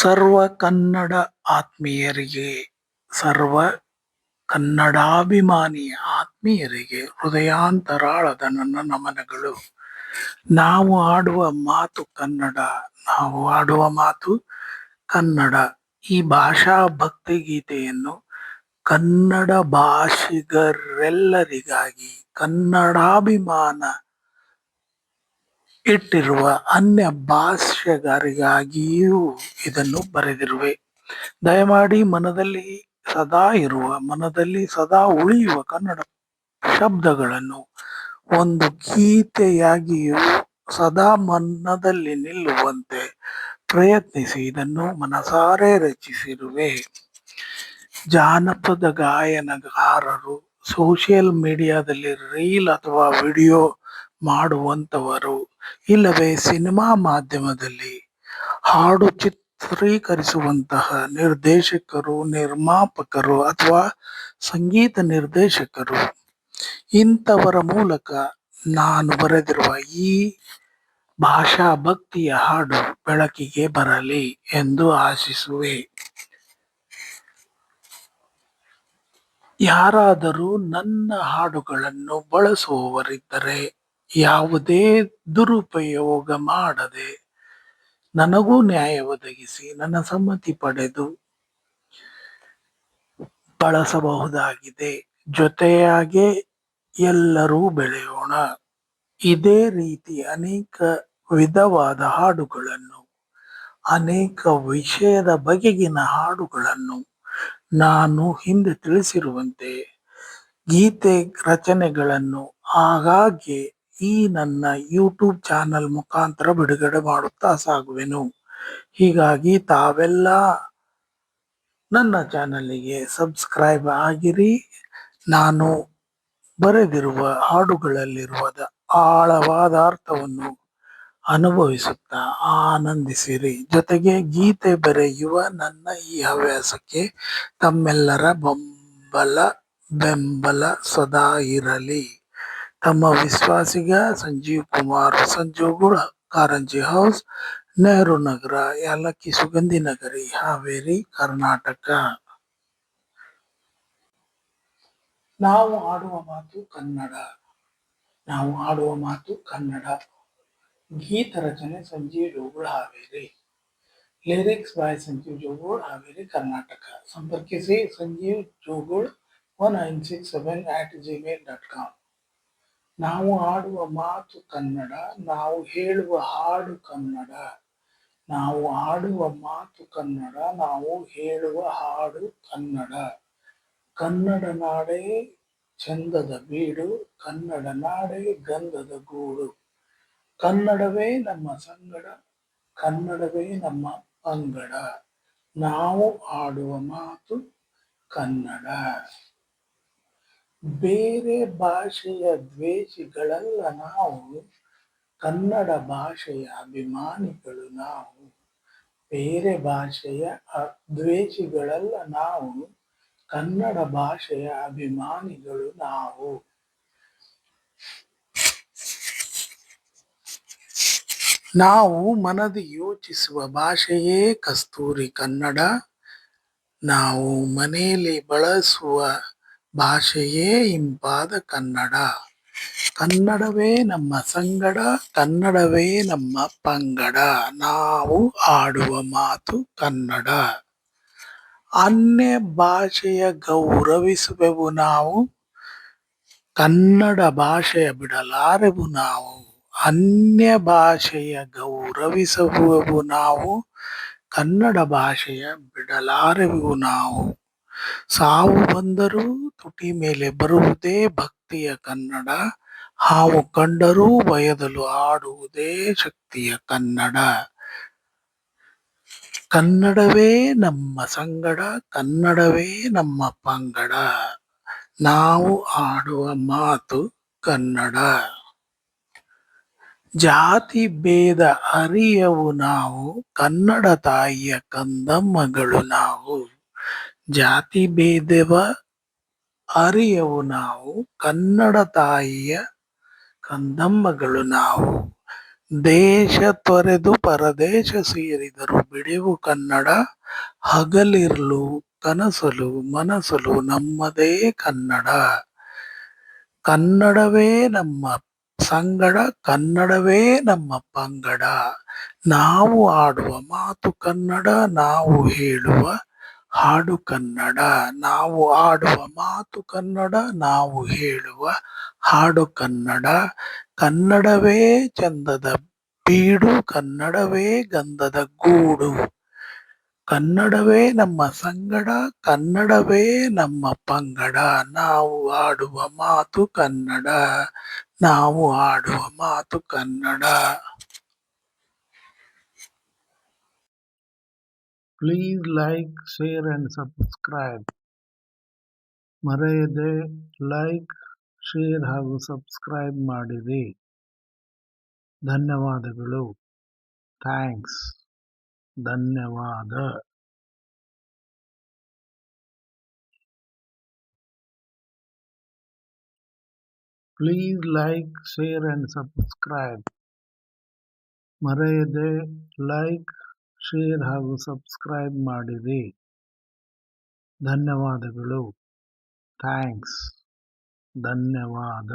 ಸರ್ವ ಕನ್ನಡ ಆತ್ಮೀಯರಿಗೆ, ಸರ್ವ ಕನ್ನಡಾಭಿಮಾನಿ ಆತ್ಮೀಯರಿಗೆ ಹೃದಯಾಂತರಾಳದ ನನ್ನ ನಮನಗಳು. ನಾವು ಆಡುವ ಮಾತು ಕನ್ನಡ, ನಾವು ಆಡುವ ಮಾತು ಕನ್ನಡ. ಈ ಭಾಷಾ ಭಕ್ತಿ ಗೀತೆಯನ್ನು ಕನ್ನಡ ಭಾಷಿಗರೆಲ್ಲರಿಗಾಗಿ ಕನ್ನಡಾಭಿಮಾನ ಇಟ್ಟಿರುವ ಅನ್ಯ ಭಾಷೆಗಾರಿಗಾಗಿಯೂ ಇದನ್ನು ಬರೆದಿರುವೆ. ದಯಮಾಡಿ ಮನದಲ್ಲಿ ಸದಾ ಇರುವ, ಮನದಲ್ಲಿ ಸದಾ ಉಳಿಯುವ ಕನ್ನಡ ಶಬ್ದಗಳನ್ನು ಒಂದು ಗೀತೆಯಾಗಿಯೂ ಸದಾ ಮನದಲ್ಲಿ ನಿಲ್ಲುವಂತೆ ಪ್ರಯತ್ನಿಸಿ. ಇದನ್ನು ಮನಸಾರೆ ರಚಿಸಿರುವೆ. ಜಾನಪದ ಗಾಯನಗಾರರು ಸೋಷಿಯಲ್ ಮೀಡಿಯಾದಲ್ಲಿ ರೀಲ್ ಅಥವಾ ವಿಡಿಯೋ ಮಾಡುವಂತವರು. ಇಲ್ಲವೇ ಸಿನಿಮಾ ಮಾಧ್ಯಮದಲ್ಲಿ ಹಾಡು ಚಿತ್ರೀಕರಿಸುವಂತಹ ನಿರ್ದೇಶಕರು, ನಿರ್ಮಾಪಕರು ಅಥವಾ ಸಂಗೀತ ನಿರ್ದೇಶಕರು. ಇಂಥವರ ಮೂಲಕ ನಾನು ಬರೆದಿರುವ ಈ ಭಾಷಾ ಭಕ್ತಿಯ ಹಾಡು ಬೆಳಕಿಗೆ ಬರಲಿ ಎಂದು ಆಶಿಸುವೆ. ಯಾರಾದರೂ ನನ್ನ ಹಾಡುಗಳನ್ನು ಬಳಸುವವರಿದ್ದರೆ ಯಾವುದೇ ದುರುಪಯೋಗ ಮಾಡದೆ ನನಗೂ ನ್ಯಾಯ ಒದಗಿಸಿ ನನ್ನ ಸಮ್ಮತಿ ಪಡೆದು ಬಳಸಬಹುದಾಗಿದೆ. ಜೊತೆಯಾಗೆ ಎಲ್ಲರೂ ಬೆಳೆಯೋಣ. ಇದೇ ರೀತಿ ಅನೇಕ ವಿಧವಾದ ಹಾಡುಗಳನ್ನು, ಅನೇಕ ವಿಷಯದ ಬಗೆಗಿನ ಹಾಡುಗಳನ್ನು ನಾನು ಹಿಂದೆ ತಿಳಿಸಿರುವಂತೆ ಗೀತೆ ರಚನೆಗಳನ್ನು ಆಗಾಗ್ಗೆ ಈ ನನ್ನ ಯೂಟ್ಯೂಬ್ ಚಾನಲ್ ಮುಖಾಂತರ ಬಿಡುಗಡೆ ಮಾಡುತ್ತಾ ಸಾಗುವೆನು. ಹೀಗಾಗಿ ತಾವೆಲ್ಲ ನನ್ನ ಚಾನಲಿಗೆ ಸಬ್ಸ್ಕ್ರೈಬ್ ಆಗಿರಿ. ನಾನು ಬರೆದಿರುವ ಹಾಡುಗಳಲ್ಲಿರುವ ಆಳವಾದ ಅರ್ಥವನ್ನು ಅನುಭವಿಸುತ್ತಾ ಆನಂದಿಸಿರಿ. ಜೊತೆಗೆ ಗೀತೆ ಬರೆಯುವ ನನ್ನ ಈ ಹವ್ಯಾಸಕ್ಕೆ ತಮ್ಮೆಲ್ಲರ ಬೆಂಬಲ ಬೆಂಬಲ ಸದಾ ಇರಲಿ. ತಮ್ಮ ವಿಶ್ವಾಸಿಗ ಸಂಜೀವ್ ಕುಮಾರ್ ಸಂಜೋಗುಳ ಕಾರಂಜಿ ಹೌಸ್ ನೆಹರು ನಗರ ಯಾಲಕ್ಕಿ ಸುಗಂಧಿ ನಗರಿ ಹಾವೇರಿ ಕರ್ನಾಟಕ ನಾವು ಆಡುವ ಮಾತು ಕನ್ನಡ ನಾವು ಆಡುವ ಮಾತು ಕನ್ನಡ ಗೀತ ರಚನೆ ಸಂಜೀವ್ ಜೋಗುಳ ಹಾವೇರಿ ಲಿರಿಕ್ಸ್ ಬಾಯ್ ಸಂಜೀವ್ ಜೋಗುಳ್ ಹಾವೇರಿ ಕರ್ನಾಟಕ ಸಂಪರ್ಕಿಸಿ Sanjeev Jogul one nine six seven at Gmail dot com ನಾವು ಆಡುವ ಮಾತು ಕನ್ನಡ, ನಾವು ಹೇಳುವ ಹಾಡು ಕನ್ನಡ. ನಾವು ಆಡುವ ಮಾತು ಕನ್ನಡ, ನಾವು ಹೇಳುವ ಹಾಡು ಕನ್ನಡ. ಕನ್ನಡ ನಾಡೇ ಚಂದದ ಬೀಡು, ಕನ್ನಡ ನಾಡೇ ಗಂಧದ ಗೂಡು. ಕನ್ನಡವೇ ನಮ್ಮ ಸಂಗಡ, ಕನ್ನಡವೇ ನಮ್ಮ ಪಂಗಡ. ನಾವು ಆಡುವ ಮಾತು ಕನ್ನಡ. ಬೇರೆ ಭಾಷೆಯ ದ್ವೇಷಿಗಳಲ್ಲ ನಾವು. ಕನ್ನಡ ಭಾಷೆಯ ಅಭಿಮಾನಿಗಳು ನಾವು. ಬೇರೆ ಭಾಷೆಯ ದ್ವೇಷಿಗಳಲ್ಲ ನಾವು. ಕನ್ನಡ ಭಾಷೆಯ ಅಭಿಮಾನಿಗಳು ನಾವು. ನಾವು ಮನದಿ ಯೋಚಿಸುವ ಭಾಷೆಯೇ ಕಸ್ತೂರಿ ಕನ್ನಡ. ನಾವು ಮನೆಯಲ್ಲಿ ಬಳಸುವ ಭಾಷೆಯೇ ಇಂಪಾದ ಕನ್ನಡ. ಕನ್ನಡವೇ ನಮ್ಮ ಸಂಗಡ, ಕನ್ನಡವೇ ನಮ್ಮ ಪಂಗಡ. ನಾವು ಆಡುವ ಮಾತು ಕನ್ನಡ. ಅನ್ಯ ಭಾಷೆಯ ಗೌರವಿಸುವೆವು ನಾವು, ಕನ್ನಡ ಭಾಷೆಯ ಬಿಡಲಾರೆವು ನಾವು. ಅನ್ಯ ಭಾಷೆಯ ಗೌರವಿಸುವೆವು ನಾವು, ಕನ್ನಡ ಭಾಷೆಯ ಬಿಡಲಾರೆವು ನಾವು. ಸಾವು ಬಂದರೂ ತುಟಿ ಮೇಲೆ ಬರುವುದೇ ಭಕ್ತಿಯ ಕನ್ನಡ. ಹಾವು ಕಂಡರೂ ಬಯದಲು ಆಡುವುದೇ ಶಕ್ತಿಯ ಕನ್ನಡ. ಕನ್ನಡವೇ ನಮ್ಮ ಸಂಗಡ, ಕನ್ನಡವೇ ನಮ್ಮ ಪಂಗಡ. ನಾವು ಆಡುವ ಮಾತು ಕನ್ನಡ. ಜಾತಿ ಭೇದ ಅರಿಯವು ನಾವು, ಕನ್ನಡ ತಾಯಿಯ ಕಂದಮ್ಮಗಳು ನಾವು. ಜಾತಿ ಭೇದವ ಅರಿಯವು ನಾವು, ಕನ್ನಡ ತಾಯಿಯ ಕಂದಮ್ಮಗಳು ನಾವು. ದೇಶ ತೊರೆದು ಪರದೇಶ ಸೇರಿದರು ಬಿಡಿವು ಕನ್ನಡ, ಹಗಲಿರ್ಲು, ಕನಸಲು, ಮನಸಲು ನಮ್ಮದೇ ಕನ್ನಡ. ಕನ್ನಡವೇ ನಮ್ಮ ಸಂಗಡ, ಕನ್ನಡವೇ ನಮ್ಮ ಪಂಗಡ. ನಾವು ಆಡುವ ಮಾತು ಕನ್ನಡ, ನಾವು ಹೇಳುವ ಹಾಡು ಕನ್ನಡ, ನಾವು ಆಡುವ ಮಾತು ಕನ್ನಡ, ನಾವು ಹೇಳುವ ಹಾಡು ಕನ್ನಡ. ಕನ್ನಡವೇ ಚಂದದ ಬೀಡು, ಕನ್ನಡವೇ ಗಂಧದ ಗೂಡು. ಕನ್ನಡವೇ ನಮ್ಮ ಸಂಗಡ, ಕನ್ನಡವೇ ನಮ್ಮ ಪಂಗಡ. ನಾವು ಆಡುವ ಮಾತು ಕನ್ನಡ, ನಾವು ಆಡುವ ಮಾತು Kannada. Please like share and subscribe ಮರೆಯದೆ ಲೈಕ್ ಶೇರ್ ಹಾಗೂ ಸಬ್ಸ್ಕ್ರೈಬ್ ಮಾಡಿರಿ. ಧನ್ಯವಾದಗಳು. ಥ್ಯಾಂಕ್ಸ್ ಧನ್ಯವಾದ. Please like share and subscribe ಮರೆಯದೆ ಲೈಕ್ ಶೇರ್ ಹಾಗೂ ಸಬ್ಸ್ಕ್ರೈಬ್ ಮಾಡಿರಿ. ಧನ್ಯವಾದಗಳು. ಥ್ಯಾಂಕ್ಸ್. ಧನ್ಯವಾದ.